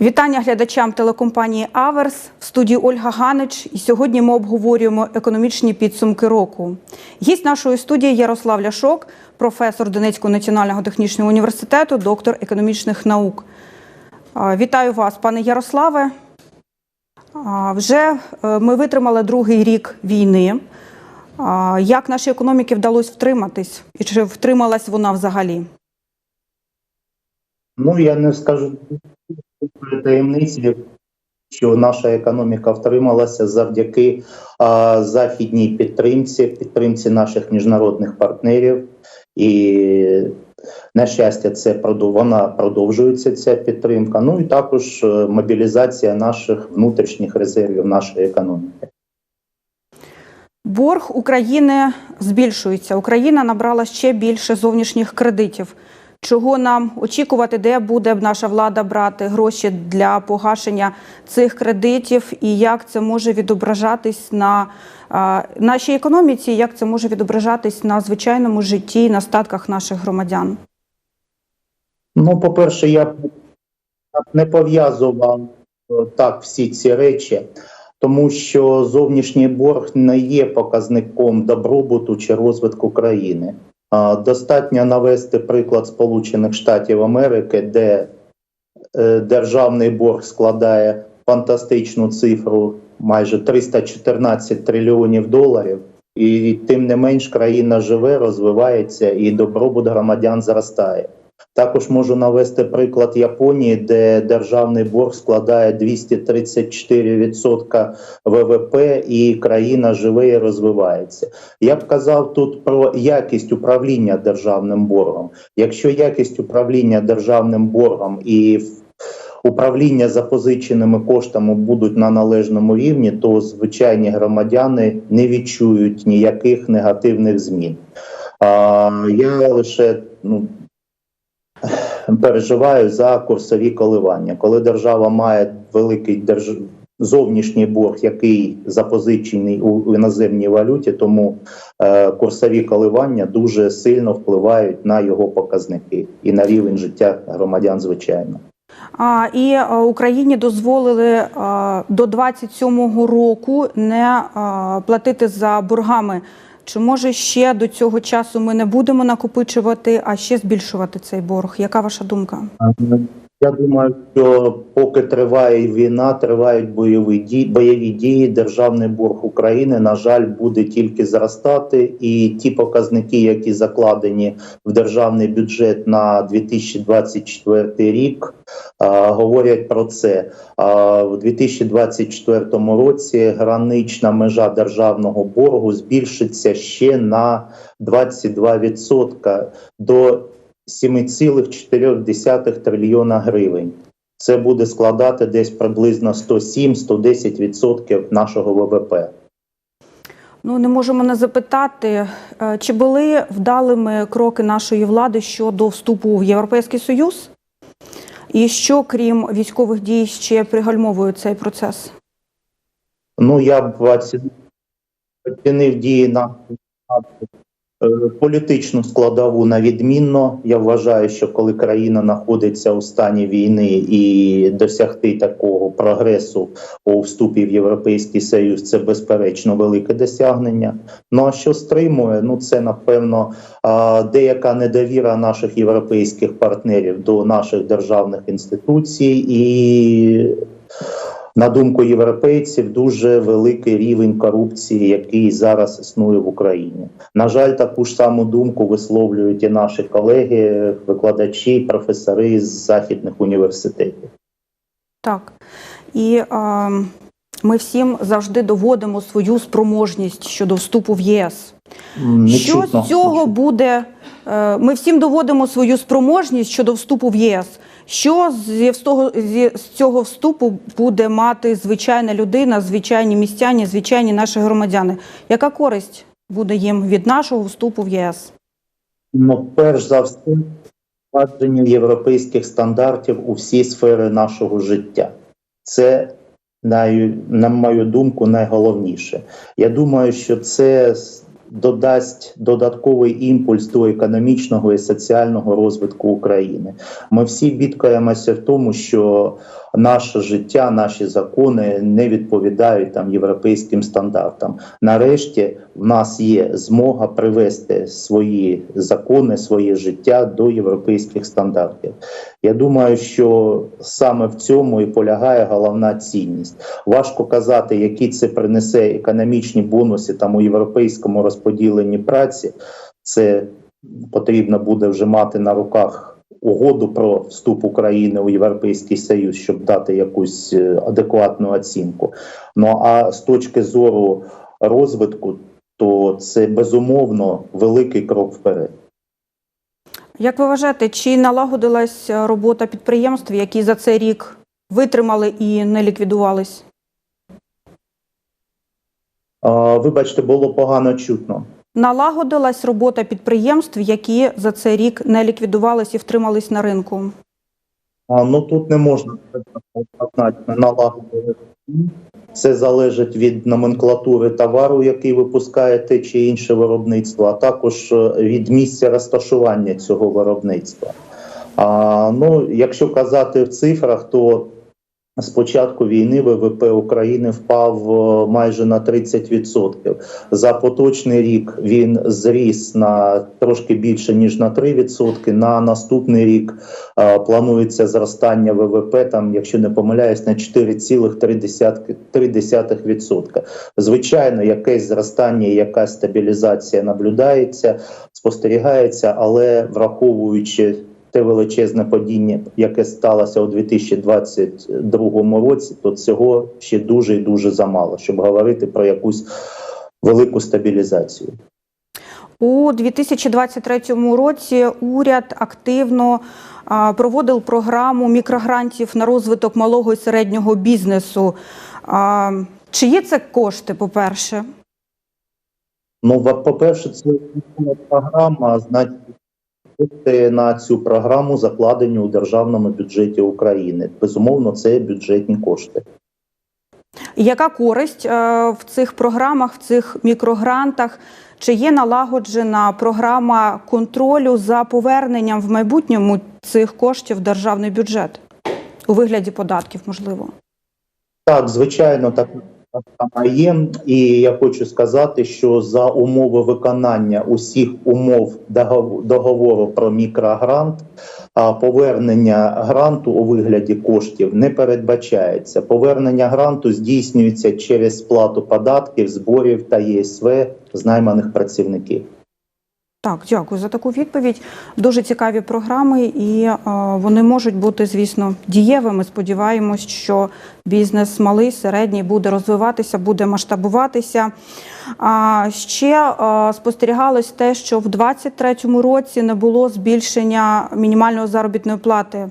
Вітання глядачам телекомпанії Аверс в студії Ольга Ганич. І сьогодні ми обговорюємо економічні підсумки року. Гість нашої студії Ярослав Ляшок, професор Донецького національного технічного університету, доктор економічних наук. Вітаю вас, пане Ярославе. Вже е, ми витримали другий рік війни. Як нашій економіці вдалося втриматись? І чи втрималась вона взагалі? Ну, я не скажу таємниці, що наша економіка втрималася завдяки а, західній підтримці, підтримці наших міжнародних партнерів. І, на щастя, це вона продовжується ця підтримка. Ну і також е, мобілізація наших внутрішніх резервів нашої економіки. Борг України збільшується. Україна набрала ще більше зовнішніх кредитів. Чого нам очікувати, де буде наша влада брати гроші для погашення цих кредитів, і як це може відображатись на нашій економіці, як це може відображатись на звичайному житті, на статках наших громадян? Ну, по-перше, я б не пов'язував е, так всі ці речі, тому що зовнішній борг не є показником добробуту чи розвитку країни. Достатньо навести приклад Сполучених Штатів Америки, де е, державний борг складає фантастичну цифру майже 314 трильйонів доларів. І тим не менш країна живе, розвивається і добробут громадян зростає. Також можу навести приклад Японії, де державний борг складає 234% ВВП, і країна живе і розвивається. Я б казав тут про якість управління державним боргом. Якщо якість управління державним боргом і управління запозиченими коштами будуть на належному рівні, то звичайні громадяни не відчують ніяких негативних змін. А, я лише ну, переживаю за курсові коливання. Коли держава має великий держ... зовнішній борг, який запозичений у іноземній валюті, тому е, курсові коливання дуже сильно впливають на його показники і на рівень життя громадян, звичайно. А, і е, Україні дозволили е, до 27-го року не е, платити за боргами. Чи може ще до цього часу ми не будемо накопичувати, а ще збільшувати цей борг? Яка ваша думка? Я думаю, що поки триває війна, тривають бойові дії, бойові дії. Державний борг України, на жаль, буде тільки зростати, і ті показники, які закладені в державний бюджет на 2024 рік, говорять про це. А, в 2024 році гранична межа державного боргу збільшиться ще на 22% до 7,4 трильйона гривень. Це буде складати десь приблизно 107-110% нашого ВВП. Ну не можемо не запитати, е, чи були вдалими кроки нашої влади щодо вступу в Європейський Союз? І що, крім військових дій, ще пригальмовує цей процес? Ну я б оцінив дії на політичну складову на відмінно. Я вважаю, що коли країна знаходиться у стані війни і досягти такого прогресу у вступі в Європейський Союз, це безперечно велике досягнення. Ну а що стримує? Ну це напевно деяка недовіра наших європейських партнерів до наших державних інституцій і. На думку європейців, дуже великий рівень корупції, який зараз існує в Україні. На жаль, таку ж саму думку висловлюють і наші колеги, викладачі, професори з західних університетів. Так. І е, ми всім завжди доводимо свою спроможність щодо вступу в ЄС. Не Що чутно. з цього буде? е, Ми всім доводимо свою спроможність щодо вступу в ЄС. Що з того з цього вступу буде мати звичайна людина, звичайні містяні, звичайні наші громадяни? Яка користь буде їм від нашого вступу в єС? Ну, перш за все, впровадження європейських стандартів у всі сфери нашого життя. Це, на мою думку, найголовніше. Я думаю, що це додасть додатковий імпульс до економічного і соціального розвитку України. Ми всі бідкаємося в тому, що наше життя, наші закони не відповідають там європейським стандартам. Нарешті в нас є змога привести свої закони, своє життя до європейських стандартів. Я думаю, що саме в цьому і полягає головна цінність. Важко казати, які це принесе економічні бонуси там у європейському розподіленні праці. Це потрібно буде вже мати на руках угоду про вступ України у Європейський Союз, щоб дати якусь е, адекватну оцінку. Ну а з точки зору розвитку, то це безумовно великий крок вперед. Як ви вважаєте, чи налагодилась робота підприємств, які за цей рік витримали і не ліквідувались? Вибачте, було погано чутно. Налагодилась робота підприємств, які за цей рік не ліквідувались і втримались на ринку. А, ну тут не можна налагодити. Це залежить від номенклатури товару, який випускає те чи інше виробництво, а також е, від місця розташування цього виробництва. А, ну, якщо казати в цифрах, то з початку війни ВВП України впав е, майже на 30%. За поточний рік він зріс на трошки більше ніж на 3%. На наступний рік е, планується зростання ВВП, там, якщо не помиляюсь, на 4,3%. Звичайно, якесь зростання, якась стабілізація наблюдається, спостерігається, але враховуючи те величезне падіння, яке сталося у 2022 році, то цього ще дуже і дуже замало, щоб говорити про якусь велику стабілізацію. У 2023 році уряд активно проводив програму мікрогрантів на розвиток малого і середнього бізнесу. Чи є це кошти, по-перше? Ну, по-перше, це програма, значить, кошти на цю програму закладені у державному бюджеті України. Безумовно, це бюджетні кошти. Яка користь е, в цих програмах, в цих мікрогрантах? Чи є налагоджена програма контролю за поверненням в майбутньому цих коштів в державний бюджет у вигляді податків, можливо? Так, звичайно, так є. І я хочу сказати, що за умови виконання усіх умов договору про мікрогрант, повернення гранту у вигляді коштів не передбачається. Повернення гранту здійснюється через сплату податків, зборів та ЄСВ з найманих працівників. Так, дякую за таку відповідь. Дуже цікаві програми, і е, вони можуть бути, звісно, дієвими. Сподіваємось, що бізнес малий, середній буде розвиватися, буде масштабуватися. А ще е, спостерігалось те, що в 2023 році не було збільшення мінімальної заробітної плати.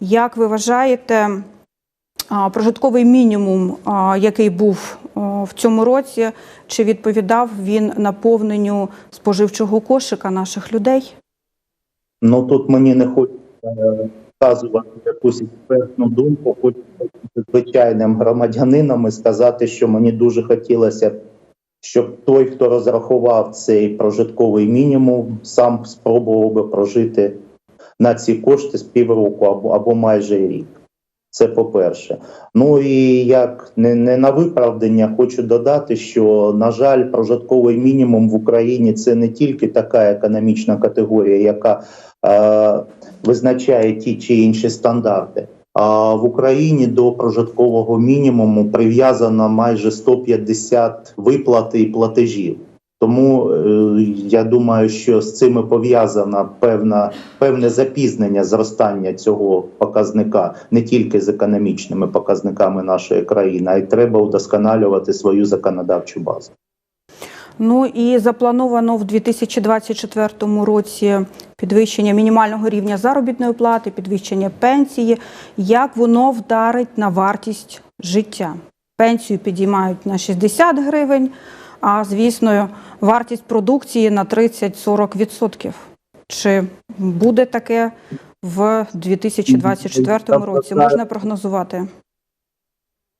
Як ви вважаєте, прожитковий мінімум, який був в цьому році, чи відповідав він наповненню споживчого кошика наших людей? Ну тут мені не хочеться е, вказувати якусь експертну думку, бути звичайним громадянином і сказати, що мені дуже хотілося б, щоб той, хто розрахував цей прожитковий мінімум, сам спробував би прожити на ці кошти з півроку або, або майже рік. Це по-перше. Ну і як не, не на виправдання, хочу додати, що на жаль, прожитковий мінімум в Україні це не тільки така економічна категорія, яка е, визначає ті чи інші стандарти. А в Україні до прожиткового мінімуму прив'язано майже 150 виплат і платежів. Тому е, я думаю, що з цим і пов'язано певна певне запізнення зростання цього показника не тільки з економічними показниками нашої країни, а й треба удосконалювати свою законодавчу базу. Ну і заплановано в 2024 році підвищення мінімального рівня заробітної плати, підвищення пенсії. Як воно вдарить на вартість життя? Пенсію підіймають на 60 гривень, а звісно, вартість продукції на 30-40%. Чи буде таке в 2024 році? Можна прогнозувати?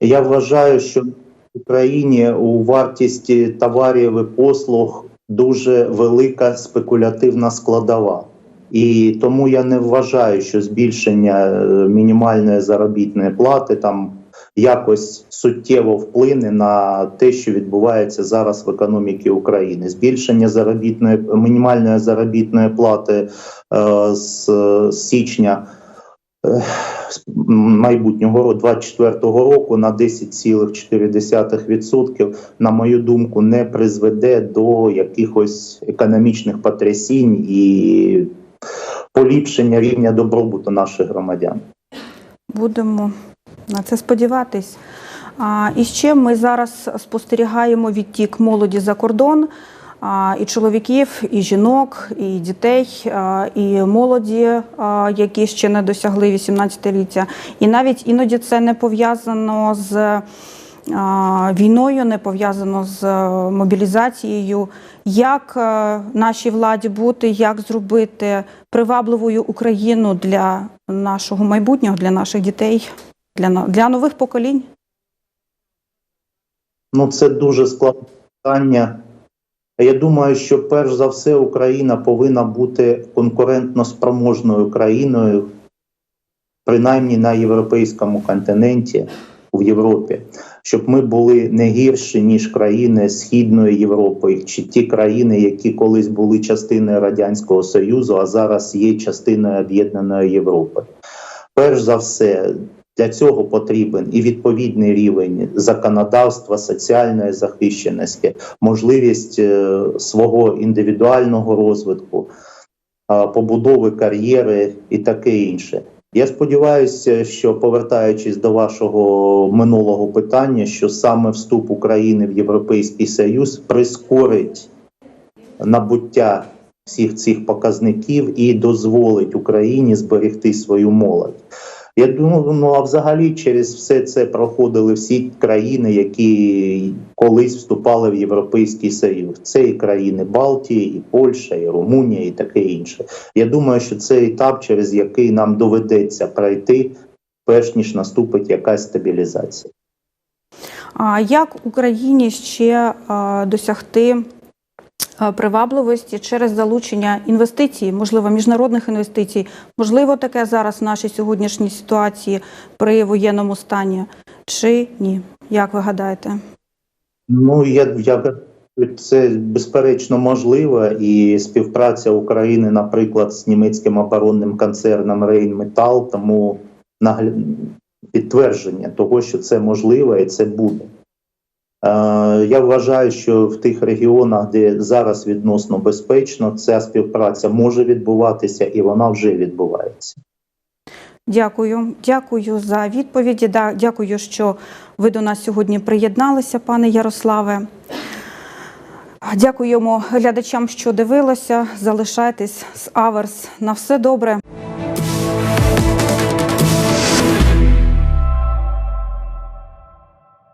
Я вважаю, що в Україні у вартісті товарів і послуг дуже велика спекулятивна складова. І тому я не вважаю, що збільшення е, мінімальної заробітної плати там якось суттєво вплине на те, що відбувається зараз в економіці України. Збільшення заробітної мінімальної заробітної плати е, з січня е, майбутнього року 24-го року на 10,4%, на мою думку, не призведе до якихось економічних потрясінь і поліпшення рівня добробуту наших громадян. Будемо на це сподіватись. А, і ще ми зараз спостерігаємо відтік молоді за кордон. І чоловіків, і жінок, і дітей, і молоді, які ще не досягли 18-ліття. І навіть іноді це не пов'язано з війною, не пов'язано з мобілізацією. Як нашій владі бути, як зробити привабливою Україну для нашого майбутнього, для наших дітей, для, для нових поколінь? Ну, це дуже складне питання. Я думаю, що перш за все Україна повинна бути конкурентно спроможною країною, принаймні на європейському континенті, в Європі, щоб ми були не гірші, ніж країни Східної Європи, чи ті країни, які колись були частиною Радянського Союзу, а зараз є частиною об'єднаної Європи. Перш за все, для цього потрібен і відповідний рівень законодавства, соціальної захищеності, можливість е, свого індивідуального розвитку, е, побудови кар'єри і таке інше. Я сподіваюся, що повертаючись до вашого минулого питання, що саме вступ України в Європейський Союз прискорить набуття всіх цих показників і дозволить Україні зберегти свою молодь. Я думаю, ну а взагалі через все це проходили всі країни, які колись вступали в Європейський Союз. Це і країни Балтії, і Польща, і Румунія, і таке інше. Я думаю, що це етап, через який нам доведеться пройти, перш ніж наступить якась стабілізація. А як Україні ще досягти привабливості через залучення інвестицій, можливо, міжнародних інвестицій? Можливо, таке зараз в нашій сьогоднішній ситуації при воєнному стані, чи ні? Як ви гадаєте? Ну я, я це безперечно можливо, і співпраця України, наприклад, з німецьким оборонним концерном Rheinmetall, тому нагля... підтвердження того, що це можливо і це буде. Е, я вважаю, що в тих регіонах, де зараз відносно безпечно, ця співпраця може відбуватися і вона вже відбувається. Дякую, дякую за відповіді. Дякую, що ви до нас сьогодні приєдналися, пане Ярославе. Дякуємо глядачам, що дивилися. Залишайтесь з Аверс. На все добре.